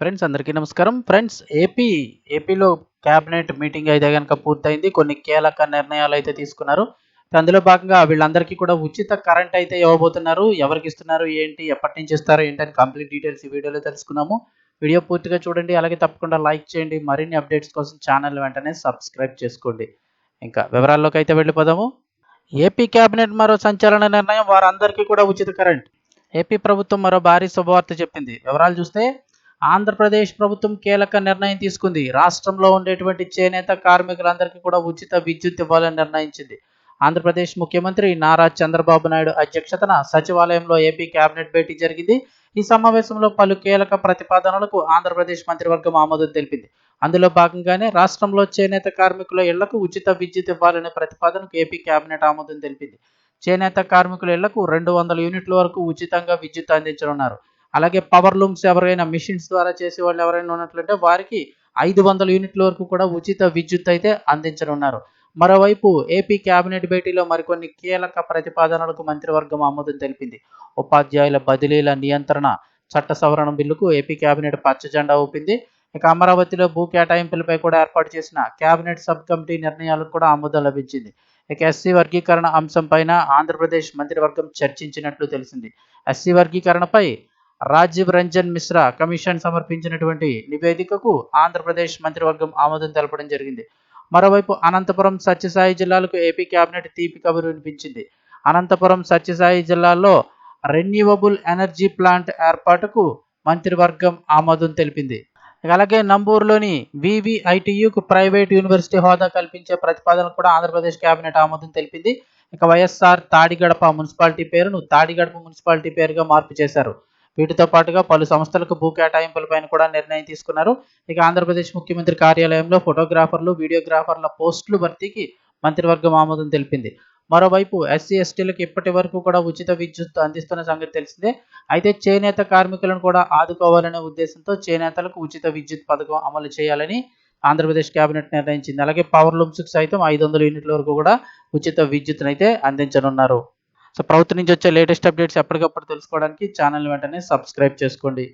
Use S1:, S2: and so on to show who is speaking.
S1: Friends అందరికీ నమస్కారం. Friends AP ఏపీలో క్యాబినెట్ మీటింగ్ అయితే కనుక పూర్తయింది. కొన్ని కీలక నిర్ణయాలు అయితే తీసుకున్నారు. అందులో భాగంగా వీళ్ళందరికీ కూడా ఉచిత కరెంట్ అయితే ఇవ్వబోతున్నారు. ఎవరికి ఇస్తున్నారు ఏంటి ఎప్పటి నుంచి ఇస్తారు ఏంటని కంప్లీట్ డీటెయిల్స్ ఈ వీడియోలో తెలుసుకున్నాము. వీడియో పూర్తిగా చూడండి. అలాగే తప్పకుండా లైక్ చేయండి. మరిన్ని అప్డేట్స్ కోసం ఛానల్ వెంటనే సబ్స్క్రైబ్ చేసుకోండి. ఇంకా వివరాల్లోకి అయితే వెళ్ళిపోదాము. ఏపీ క్యాబినెట్ మరో సంచలన నిర్ణయం. వారందరికీ కూడా ఉచిత కరెంట్ ఏపీ ప్రభుత్వం మరో భారీ శుభవార్త చెప్పింది. వివరాలు చూస్తే ఆంధ్రప్రదేశ్ ప్రభుత్వం కీలక నిర్ణయం తీసుకుంది. రాష్ట్రంలో ఉండేటువంటి చేనేత కార్మికులందరికీ కూడా ఉచిత విద్యుత్ ఇవ్వాలని నిర్ణయించింది. ఆంధ్రప్రదేశ్ ముఖ్యమంత్రి నారా చంద్రబాబు నాయుడు అధ్యక్షతన సచివాలయంలో ఏపీ కేబినెట్ భేటీ జరిగింది. ఈ సమావేశంలో పలు కీలక ప్రతిపాదనలకు ఆంధ్రప్రదేశ్ మంత్రివర్గం ఆమోదం తెలిపింది. అందులో భాగంగానే రాష్ట్రంలో చేనేత కార్మికుల ఇళ్ళకు ఉచిత విద్యుత్ ఇవ్వాలనే ప్రతిపాదనకు ఏపీ కేబినెట్ ఆమోదం తెలిపింది. చేనేత కార్మికుల ఇళ్ళకు రెండు వందల యూనిట్ల వరకు ఉచితంగా విద్యుత్ అందించనున్నారు. అలాగే పవర్ లూమ్స్ ఎవరైనా మిషన్స్ ద్వారా చేసే వాళ్ళు ఎవరైనా ఉన్నట్లంటే వారికి ఐదు వందల యూనిట్ల వరకు కూడా ఉచిత విద్యుత్ అయితే అందించనున్నారు. మరోవైపు ఏపీ కేబినెట్ భేటీలో మరికొన్ని కీలక ప్రతిపాదనలకు మంత్రివర్గం ఆమోదం తెలిపింది. ఉపాధ్యాయుల బదిలీల నియంత్రణ చట్ట సవరణ బిల్లుకు ఏపీ కేబినెట్ పచ్చ జెండా ఊపింది. ఇక అమరావతిలో భూ కేటాయింపులపై కూడా ఏర్పాటు చేసిన కేబినెట్ సబ్ కమిటీ నిర్ణయాలకు కూడా ఆమోదం లభించింది. ఇక ఎస్సీ వర్గీకరణ అంశంపైన ఆంధ్రప్రదేశ్ మంత్రివర్గం చర్చించినట్లు తెలిసింది. ఎస్సీ వర్గీకరణపై రాజీవ్ రంజన్ మిశ్రా కమిషన్ సమర్పించినటువంటి నివేదికకు ఆంధ్రప్రదేశ్ మంత్రివర్గం ఆమోదం తెలపడం జరిగింది. మరోవైపు అనంతపురం సత్యసాయి జిల్లాలకు ఏపీ కేబినెట్ తీపి కబురు వినిపించింది. అనంతపురం సత్యసాయి జిల్లాలో రెన్యూవబుల్ ఎనర్జీ ప్లాంట్ ఏర్పాటుకు మంత్రివర్గం ఆమోదం తెలిపింది. అలాగే నంబూరులోని వివిఐటియుకు ప్రైవేట్ యూనివర్సిటీ హోదా కల్పించే ప్రతిపాదన కూడా ఆంధ్రప్రదేశ్ కేబినెట్ ఆమోదం తెలిపింది. ఇక వైఎస్ఆర్ తాడిగడప మున్సిపాలిటీ పేరును తాడిగడప మున్సిపాలిటీ పేరుగా మార్పు చేశారు. వీటితో పాటుగా పలు సంస్థలకు భూ కేటాయింపులపైన కూడా నిర్ణయం తీసుకున్నారు. ఇక ఆంధ్రప్రదేశ్ ముఖ్యమంత్రి కార్యాలయంలో ఫోటోగ్రాఫర్లు వీడియోగ్రాఫర్ల పోస్టులు భర్తీకి మంత్రివర్గం ఆమోదం తెలిపింది. మరోవైపు ఎస్సీ ఎస్టీలకు ఇప్పటి వరకు కూడా ఉచిత విద్యుత్ అందిస్తున్న సంగతి తెలిసిందే. అయితే చేనేత కార్మికులను కూడా ఆదుకోవాలనే ఉద్దేశంతో చేనేతలకు ఉచిత విద్యుత్ పథకం అమలు చేయాలని ఆంధ్రప్రదేశ్ కేబినెట్ నిర్ణయించింది. అలాగే పవర్ లూమ్స్కి సైతం ఐదు వందల యూనిట్ల వరకు కూడా ఉచిత విద్యుత్తును అయితే అందించనున్నారు. సో ప్రభుత్వం నుంచి వచ్చే లేటెస్ట్ అప్డేట్స్ ఎప్పటికప్పుడు తెలుసుకోవడానికి ఛానల్ వెంటనే సబ్స్క్రైబ్ చేసుకోండి.